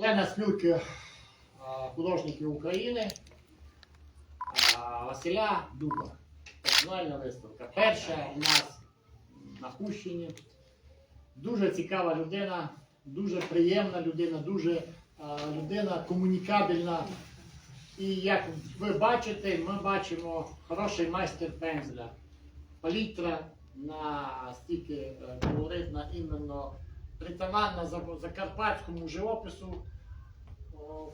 Члена спілки а, художників України Василя Дуба. Персональна виставка. Перша у нас на Хущині. Дуже цікава людина, дуже приємна людина, дуже людина комунікабельна. І як ви бачите, ми бачимо хороший майстер пензля. Палітра настільки е, колоритна, іменно притаманна за- закарпатському живопису.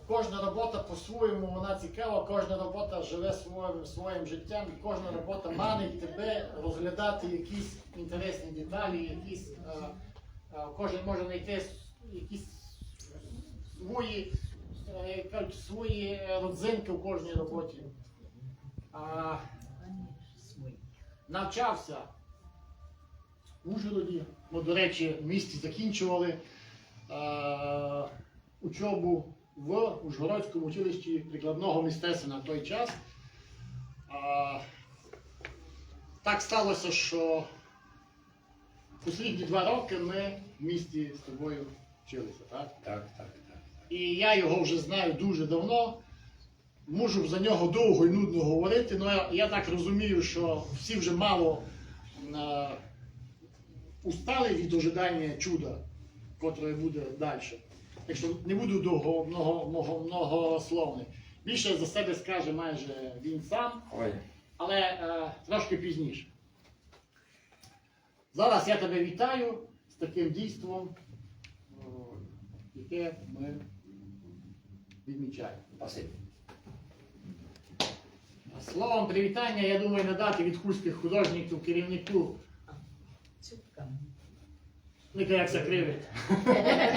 Кожна робота по-своєму вона цікава, кожна робота живе своїм, своїм життям, і кожна робота манить тебе розглядати якісь інтересні деталі, якісь, е, е, кожен може знайти якісь свої, е, свої родзинки в кожній роботі. А, навчався Ужгороді. Ми, до речі, в місті закінчували е, учобу в Ужгородському училищі прикладного мистецтва на той час. Е, так сталося, що останні два роки ми в місті з тобою вчилися. Так? Так, так, так. І я його вже знаю дуже давно. Можу за нього довго і нудно говорити, але я, я так розумію, що всі вже мало е, устали від ожидання чуда, котре буде далі. Так що не буду довго много, много, многословний. Більше за себе скаже майже він сам, Ой. але е, трошки пізніше. Зараз я тебе вітаю з таким дійством, о, яке ми відмічаємо. Спасибі. Словом привітання, я думаю, надати від художників керівнику. Ника як закривить.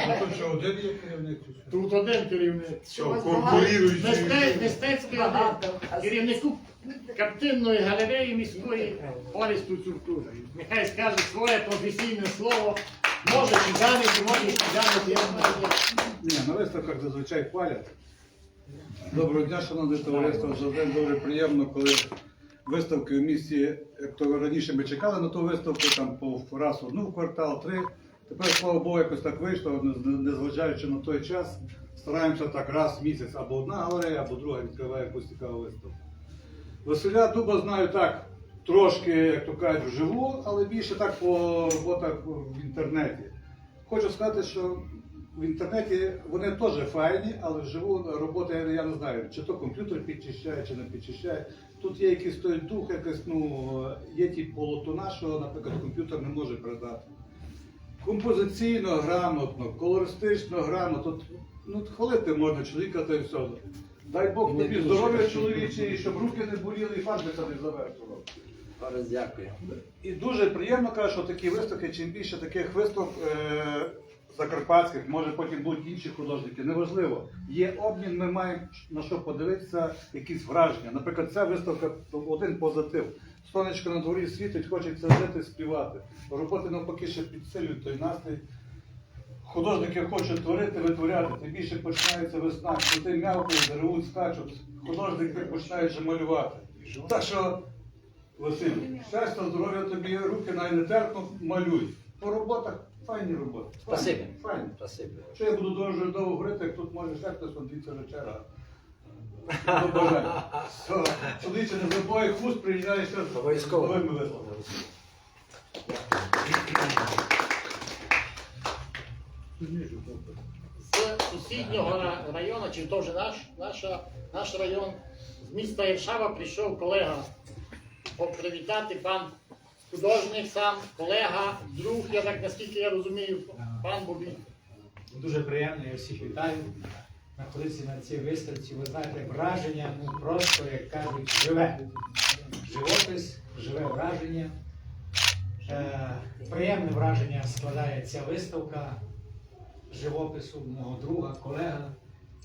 А тут що один є керівник? чи що? Тут один керівник. Що, конкуруючий? Мисте- Мистецький один. Керівнику картинної галереї міської Оресту Цурту. Нехай скаже своє професійне слово. Може чиганити, може чиганити, я знаю. Ні, на виставках зазвичай хвалять. Доброго дня, шановне товариство. Завжди дуже приємно, коли виставки в місті, як то раніше ми чекали на ту виставку, там по раз одну в квартал, три. Тепер, слава Богу, якось так вийшло, незважаючи на той час, стараємося так раз в місяць або одна галерея, або друга відкриває якусь цікаву виставку. Василя Дуба знаю так, трошки, як то кажуть, вживу, але більше так по роботах в інтернеті. Хочу сказати, що в інтернеті вони теж файні, але вживу робота, я, не знаю, чи то комп'ютер підчищає, чи не підчищає. Тут є якийсь той дух, якийсь, ну, є ті полотона, що, наприклад, комп'ютер не може передати. Композиційно грамотно, колористично грамотно. Тут, Ну, хвалити можна чоловіка та й все. Дай Бог тобі дуже здоров'я чоловіче, і щоб руки не боліли, і фарбиця не завершував. Зараз дякую. І дуже приємно каже, що такі виставки, чим більше таких виставок е- закарпатських, може потім будуть інші художники, неважливо. Є обмін, ми маємо на що подивитися, якісь враження. Наприклад, ця виставка один позитив. Сонечко на дворі світить, хочеться жити, співати. Роботи навпаки ще підсилюють той настрій. Художники хочуть творити, витворяти, тим більше починається весна, коти м'явкають, ревуть, скачуть, художники починають вже малювати. Так що Василь, щастя, здоров'я тобі, руки най не терпно, малюй. По роботах файні роботи. Спасибі. Файні. Спасибі. Що я буду дуже довго говорити, як тут може ще хтось дивіться вечера. До бажання. Все. Чоловіче, не забувай хуст, приїжджай ще з Обов'язково. новими виставками. з сусіднього ра- району, чи то вже наш, наша, наш район, з міста Іршава прийшов колега привітати пан художник сам, колега, друг, я так наскільки я розумію, пан Бобій. Дуже приємно, я всіх вітаю. Знаходитися на цій виставці, ви знаєте, враження, ну просто, як кажуть, живе. Живопис, живе враження. Е, приємне враження складає ця виставка живопису мого друга, колега.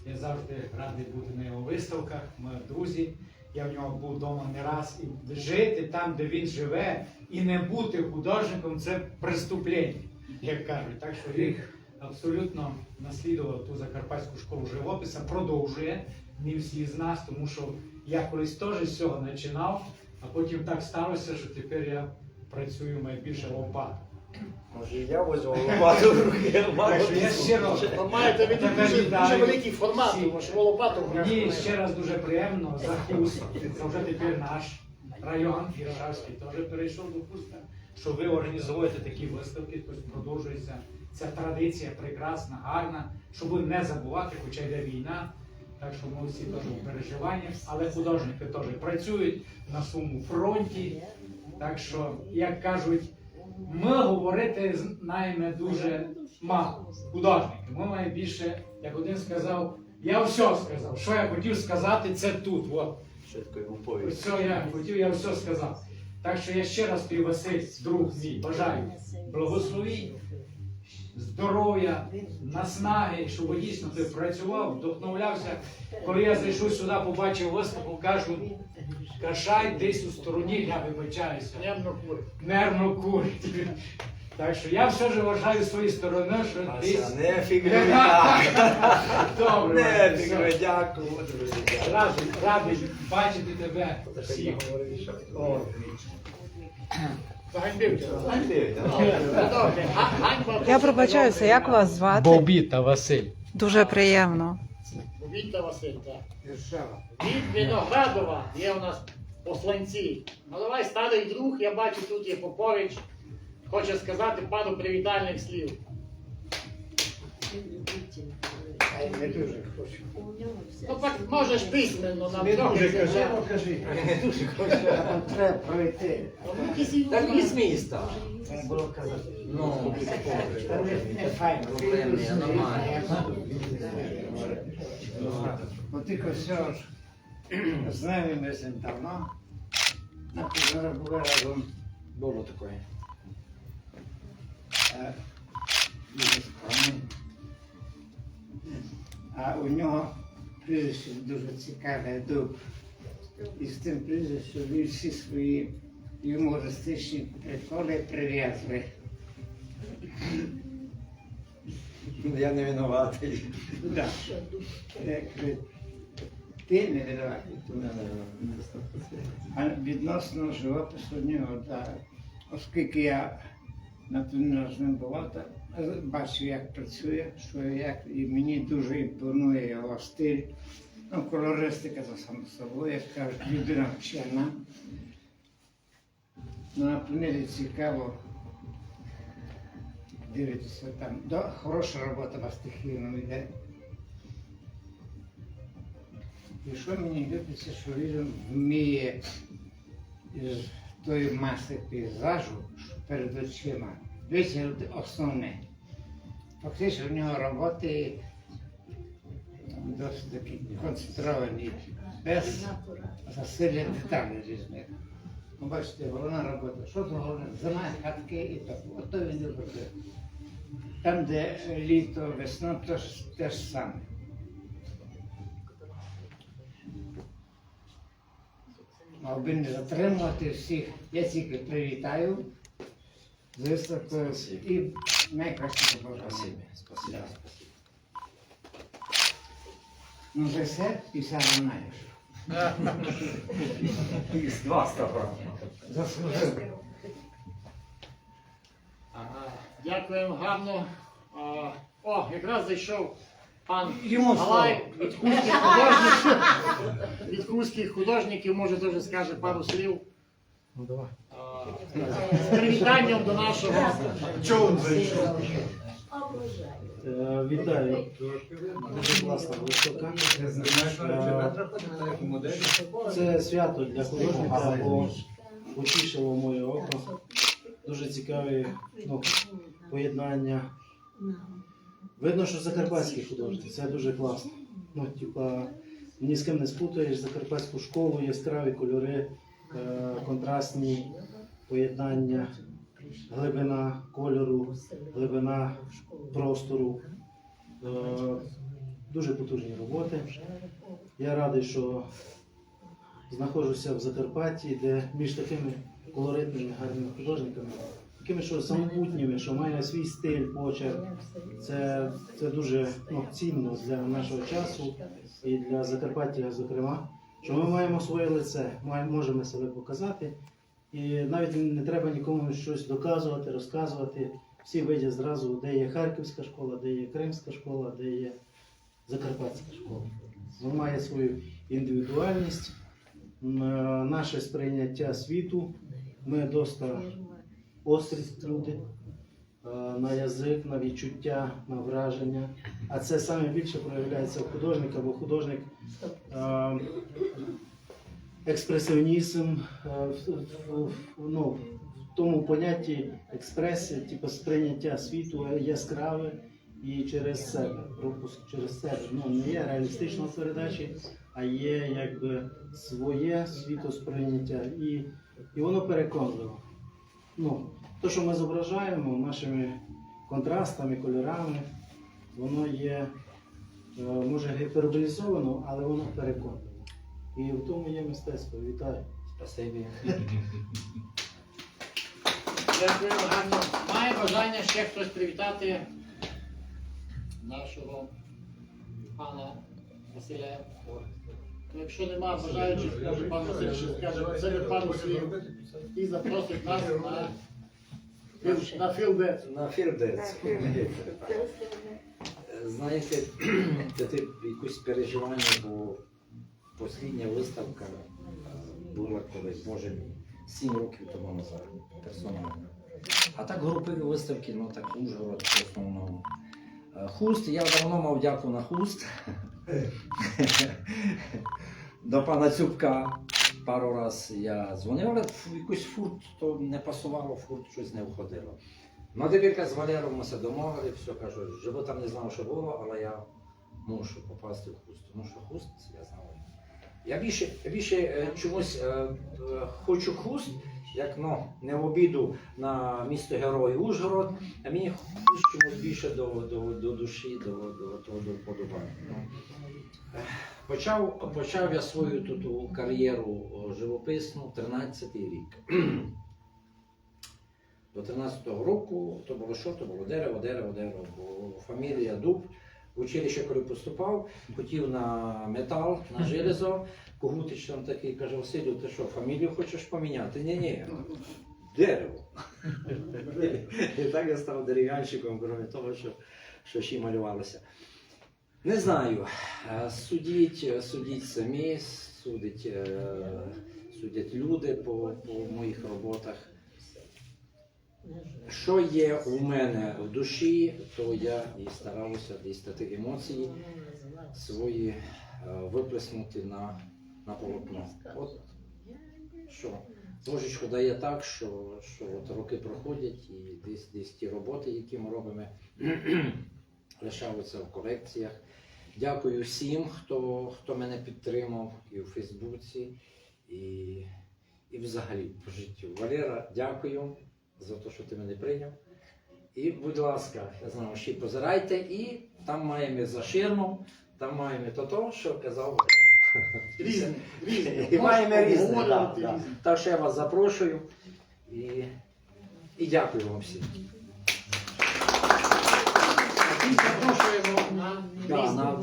Я завжди радий бути на його виставках. Ми друзі. Я в нього був вдома не раз. І жити там, де він живе, і не бути художником це преступлення, як кажуть. Так що він абсолютно наслідував ту закарпатську школу живопису, продовжує не всі з нас, тому що я колись теж з цього починав, а потім так сталося, що тепер я працюю найбільше лопатою. Може я возьму лопату в руки, маєте від дуже, дуже великий формат, тому що лопату Мені ще раз дуже приємно за. Це вже тепер наш район Кіровоградський теж перейшов до Хуста. Що ви організовуєте такі виставки, тобто продовжується ця традиція прекрасна, гарна, щоб не забувати, хоча йде війна. Так що ми всі теж в переживаннях, але художники теж працюють на своєму фронті. Так що, як кажуть, ми говорити знаємо дуже мало. Художники. Ми маємо більше, як один сказав, я все сказав. Що я хотів сказати, це тут. От. Швидко йому повість. Все я хотів, я все сказав. Так що я ще раз тобі, Василь, друг мій, бажаю благословінь, здоров'я, наснаги, щоб дійсно ти працював, вдохновлявся. Коли я зайшов сюди, побачив виставку, кажу, кашай десь у стороні, я вибачаюся нервно курить. Так що я все ж вважаю з своєї сторони, що десь. не фігуй. Добре, Не все. дякую, друзі. Радий, радий бачити тебе всіх. О, Заганьбив тебе. Андрій, добре. Га- Ганьба. Я пробачаюся, як вас звати? Бобіта Василь. Дуже приємно. Віта Василь, так. Від Виноградова є у нас посланці. Ну давай старий друг, я бачу, тут є Попович. Хоче сказати пару привітальних слів. Не дуже хочу. Ну так можеш письменно нам Не трохи дуже кажи, сказати. покажи. А там треба пройти. Ну, якісь і- Так не смій став. Треба було казати. Ну, Та не, не файно. Проблемні, нормально. Бо тільки все ж знайомимося давно. Наприклад, були разом Було таке. Е. А у нього прізвище дуже цікаве дуб. І з тим прізвищем він всі свої юмористичні приколи прив'язує. Я не винуватий. Да. Як ви- Ти не винуватий. А відносно живопису нього, да. оскільки я з ним бував, бачу, як працює, що як, і мені дуже імпонує його стиль. Ну, колористика за само собою, як кажуть, людина вчена. Ну, на панелі цікаво дивитися там. До, хороша робота на стихійному йде. І що мені любиться, що він вміє із тої маси пейзажу перед очима витягнути основне. Фактично в нього роботи досить такі концентровані, без засилля деталей різних. Ну, бачите, головна робота. Що це головне? Зима, хатки і так. Ото він робить. Там, де літо, весна, то ж те ж саме. Аби не затримувати всіх, я тільки привітаю з виставкою і найкраще побажання. Спасибі, спасибі. Ну, вже все, після знаєш. Із два стопа. Заслужив. Ага. Дякуємо гарно. А, О, якраз зайшов пан Йому Галай від хуських художників. Від хуських художників, може теж скаже пару слів. Ну давай. З привітанням до нашого. Чого зайшов? Е, Вітаю. Дуже класна виставка. Е, Це свято для художника, бо потішило моє око. Дуже цікаві ну, поєднання. Видно, що закарпатський художник, це дуже класно. Ну, типа, ні з ким не спутаєш закарпатську школу, яскраві кольори, е, контрастні поєднання, глибина кольору, глибина простору. Е, Дуже потужні роботи. Я радий, що знаходжуся в Закарпатті, де між такими колоритними, гарними художниками, такими, що самобутніми, що має свій стиль, почерк. Це, це дуже ну, цінно для нашого часу і для Закарпаття, зокрема, що ми маємо своє лице, маємо, можемо себе показати І навіть не треба нікому щось доказувати, розказувати. Всі видять зразу, де є Харківська школа, де є Кримська школа, де є Закарпатська школа. Вона має свою індивідуальність, е, наше сприйняття світу. Ми досить острі люди е, на язик, на відчуття, на враження. А це саме більше проявляється у художника, бо художник е, експресіонізм е, ну, в тому понятті експресії, типу сприйняття світу яскраве і через себе, пропуск через себе. Ну, не є реалістичної передачі, а є якби своє світосприйняття. І, і воно переконливо. Ну, те, що ми зображаємо нашими контрастами, кольорами, воно є, е, може, гіперболізовано, але воно переконливо. І в тому є мистецтво. Вітаю. Спасибі. Дякую. Має бажання ще хтось привітати нашого пана Василя. Ну, Якщо нема бажаючих, може пан Василь ще скаже це пару слів і запросить нас на, на філдець. На фірдець. Знаєте, це ти якусь переживання, бо послідня виставка е, була колись, може мій, сім років тому назад, персонально. А так групові виставки, ну так Ужгород в основному. Е, Хуст, я давно мав дяку на хуст. До пана Цюбка пару раз я дзвонив, але в якусь фурт то не пасувало, фурт щось не входило. Ну, тепер з Валером ми се домовили, все кажу, живо там не знав, що було, але я мушу попасти в хуст. Тому що хуст я знав. Я більше, більше е, чомусь е, е, хочу хуст, як ну, не в обіду на місто Герой Ужгород, а мені хуст чомусь більше до, до, до душі, до, до, до, до вподобання. Ну, Почав, почав я свою тут кар'єру живописну 13-й рік. До 13-го року то було що? То було дерево, дерево, дерево. Бо фамілія Дуб. В училище, коли поступав, хотів на метал, на железо. Когутич там такий каже, Василю, ти що, фамілію хочеш поміняти? Ні, ні. Дерево. І так я став дерев'янщиком, крім того, що, що ще малювалося. Не знаю. Е, Судіть, судіть самі, судять, е, судять люди по, по моїх роботах. Що є у мене в душі, то я і старався дістати емоції свої е, виплеснути на, на полотно. От що Божечко дає так, що, що от роки проходять і десь, десь ті роботи, які ми робимо, лишаються в колекціях. Дякую всім, хто, хто мене підтримав і у Фейсбуці, і, і взагалі по життю. Валера, дякую за те, що ти мене прийняв. І, будь ласка, я знаю, ще позирайте, і там маємо за ширмом, там маємо то, то що казав Різні, різні. І маємо різне. Да, да. різні. Так що я вас запрошую і, і дякую вам всім. Запрошуємо на Да, на-